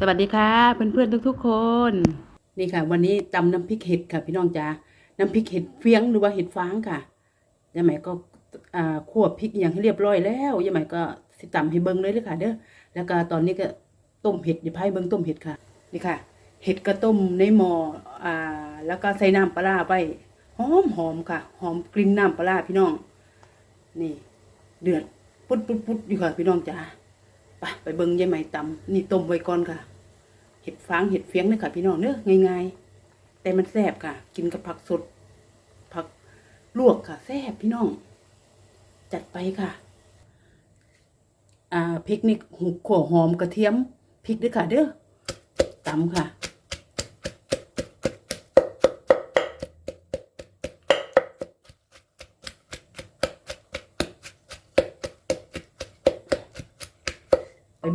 สวัสดีค่ะเพื่อนๆทุกๆคน นี่ค่ะ วันนี้ตำน้ำพริกเห็ดค่ะ พี่น้องจ๋าน้ำพริกเห็ดเฟียงหรือว่าเห็ดฟางค่ะยายใหม่ก็อ่าคั่วพริกอย่างให้เรียบร้อยแล้วยายใหม่ก็สิตำให้เบิ้งเลยเลยค่ะ เด้อแล้วก็ตอนนี้ก็ต้มเห็ดเดี๋ยวพายเบิ้งต้มเห็ดค่ะนี่ค่ะ เห็ดก็ต้มในหม้ออ่า แล้วก็ใส่น้ำปลาร้าไปหอมหอมค่ะ หอมกลิ่นน้ำปลาร้าพี่น้อง นี่ เดือดปุดปุดปุดอยู่ค่ะ พี่น้องจ๋า ไปไปเบิ้งยายใหม่ตำนี่ต้มไว้ก่อนค่ะ เห็ดฟางเห็ดเฟียงเนี่ยค่ะ พี่น้องเนอะง่ายๆ แต่มันแซ่บค่ะ กินกับผักสด ผักลวกค่ะแซ่บพี่น้อง จัดไปค่ะ อ่าพริกนี่หุขั่วหอมกระเทียมพริกด้วยค่ะ เด้อตำค่ะ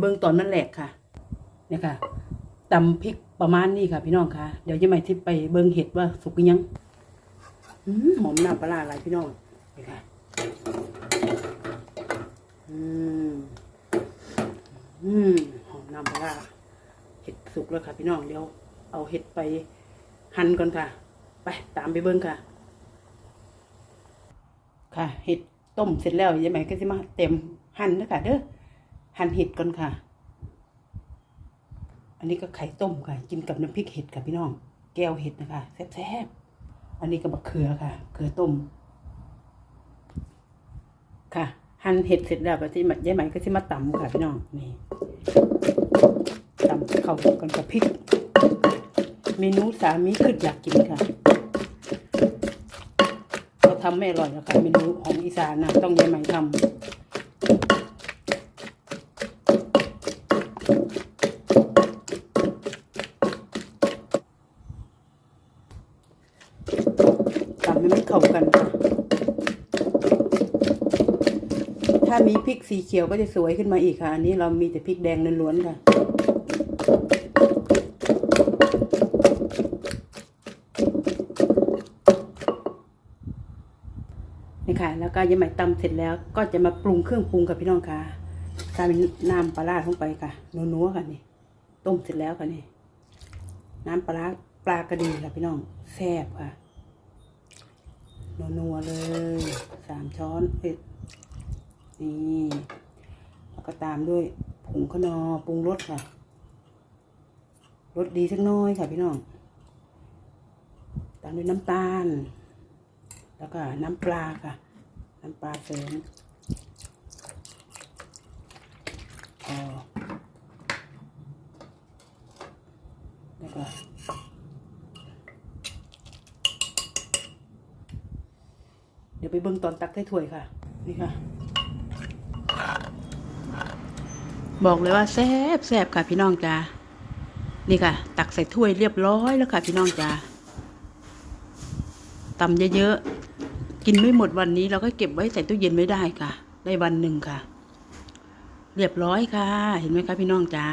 เบิ่งตอนนั้นแหละค่ะเนี่ยค่ะตำพริกประมาณนี้ค่ะ พี่น้องค่ะ เดี๋ยวจะไม่ทิพไปเบิ่งเห็ดว่าสุกยังอหอมน้ำปลาอะไรพี่น้องนี่ค่ะอืมอืมหอมน้ำปลาเห็ดสุกแล้วค่ะ พี่น้องเดี๋ยวเอาเห็ดไปหั่นก่อนค่ะ ไปตามไปเบิ่งค่ะ ค่ะ เห็ดต้มเสร็จแล้วยายไหมก็จะมาเต็มหั่นนะค่ะเด้อ หั่นเห็ดก่อนค่ะ อันนี้ก็ไข่ต้มค่ะ กินกับน้ำพริกเห็ดค่ะพี่น้อง แก้วเห็ดนะคะ แซ่บๆ อันนี้ก็บักเขือค่ะ เขือต้ม ค่ะ หั่นเห็ดเสร็จแล้วก็จะมายายไหมก็จะมาตำค่ะพี่น้อง นี่ตำเข้ากันกับพริก เมนูสามีขึ้นอยากกินค่ะเราทำไม่อร่อยนะคะเมนูของอีสานนะต้องยายไหมทำ ตำให้มันเข้ากันค่ะ ถ้ามีพริกสีเขียวก็จะสวยขึ้นมาอีกค่ะ อันนี้เรามีแต่พริกแดงล้วนๆค่ะ นี่ค่ะ แล้วก็ยำไหมตำเสร็จแล้วก็จะมาปรุงเครื่องปรุงกับพี่น้องค่ะตามน้ำปลาร้าลงไปค่ะนัวๆค่ะนี่ ต้มเสร็จแล้วค่ะนี่น้ำปลาร้าปลากระดีค่ะพี่น้องแซ่บค่ะนัวๆเลยสามช้อนเผ็ด นี่แล้วก็ตามด้วยผงขนอปรุงรสค่ะรสดีสักน้อยค่ะพี่น้อง ตามด้วยน้ำตาล แล้วก็น้ำปลาค่ะ น้ำปลาเสริมแล้วก็เดี๋ยวไปเบิ่งตอนตักใส่ถ้วยค่ะ นี่ค่ะ บอกเลยว่าแซ่บแซ่บค่ะพี่น้องจ้านี่ค่ะ ตักใส่ถ้วยเรียบร้อยแล้วค่ะ พี่น้องจ้าตำเยอะๆ กินไม่หมดวันนี้เราก็เก็บไว้ใส่ตู้เย็นไม่ได้ค่ะ ได้วันหนึ่งค่ะ เรียบร้อยค่ะ เห็นไหมคะพี่น้องจ้า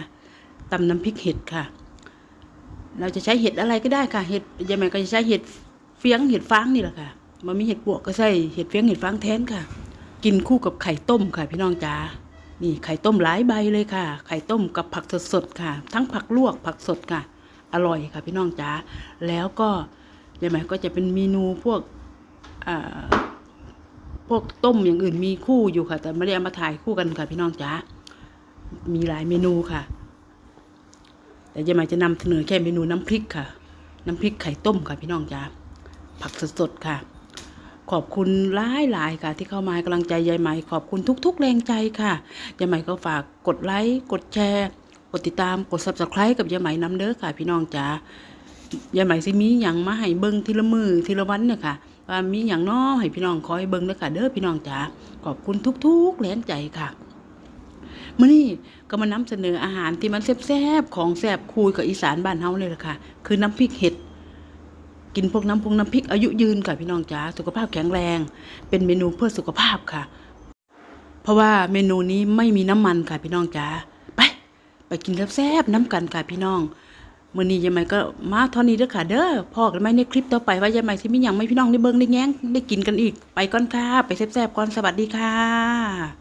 ตำน้ำพริกเห็ดค่ะ เราจะใช้เห็ดอะไรก็ได้ค่ะ เห็ดยายแม่ก็จะใช้เห็ดเฟียงเห็ดฟางนี่แหละค่ะมันมีเห็ดปวกก็ใส่เห็ดเฟียงเห็ดฟางแทนค่ะ กินคู่กับไข่ต้มค่ะ พี่น้องจ้า นี่ไข่ต้มหลายใบเลยค่ะ ไข่ต้มกับผักสดๆค่ะ ทั้งผักลวกผักสดค่ะ อร่อยค่ะพี่น้องจ้าแล้วก็ยายแม่ก็จะเป็นเมนูพวกพวกต้มอย่างอื่นมีคู่อยู่ค่ะ แต่ไม่ได้เอามาถ่ายคู่กันค่ะพี่น้องจ้ามีหลายเมนูค่ะ แต่ยายหมจะนำเสนอแค่เมนูน้ำพริกค่ะ น้ำพริกไข่ต้มค่ะพี่น้องจ้าผักสดๆค่ะ ขอบคุณหลายหลายค่ะ ที่เข้ามาให้กำลังใจยายไหม่ ขอบคุณทุก ๆ แรงใจค่ะยายไหม่ก็ฝากกดไลค์กดแชร์ กดติดตามกด subscribe กับยายไหม่น้ำเด้อค่ะ พี่น้องจ๋ายายไหม่สิมีอย่างมาให้เบิ่งทีละมือทีละวันเนี่ยค่ะว่ามีอย่างน้อให้พี่น้องคอยเบิ่งเด้อค่ะเด้อพี่น้องจ๋าขอบคุณทุกๆแรงใจค่ะมื่อนี้ก็มานำเสนออาหารที่มันแซ่บๆของแซ่บคุยกับอีสานบ้านเฮาเลยล่ะค่ะ คือน้ำพริกเห็ด กินพวกน้ำพงน้ำพริกอายุยืนค่ะพี่น้องจ๋าสุขภาพแข็งแรง เป็นเมนูเพื่อสุขภาพค่ะ เพราะว่าเมนูนี้ไม่มีน้ำมันค่ะพี่น้องจ๋าไป ไปกินแซ่บๆน้ำกันค่ะพี่น้องมื่อนี้ยายไหมก็มาเท่านี้เด้อค่ะ เด้อพอกันไหมในคลิปต่อไปว่ายายไหมที่มีอย่างไม่พี่น้องได้เบิ่งได้แง้งได้กินกันอีก ไปก่อนค่ะ ไปแซ่บๆก่อนสวัสดีค่ะ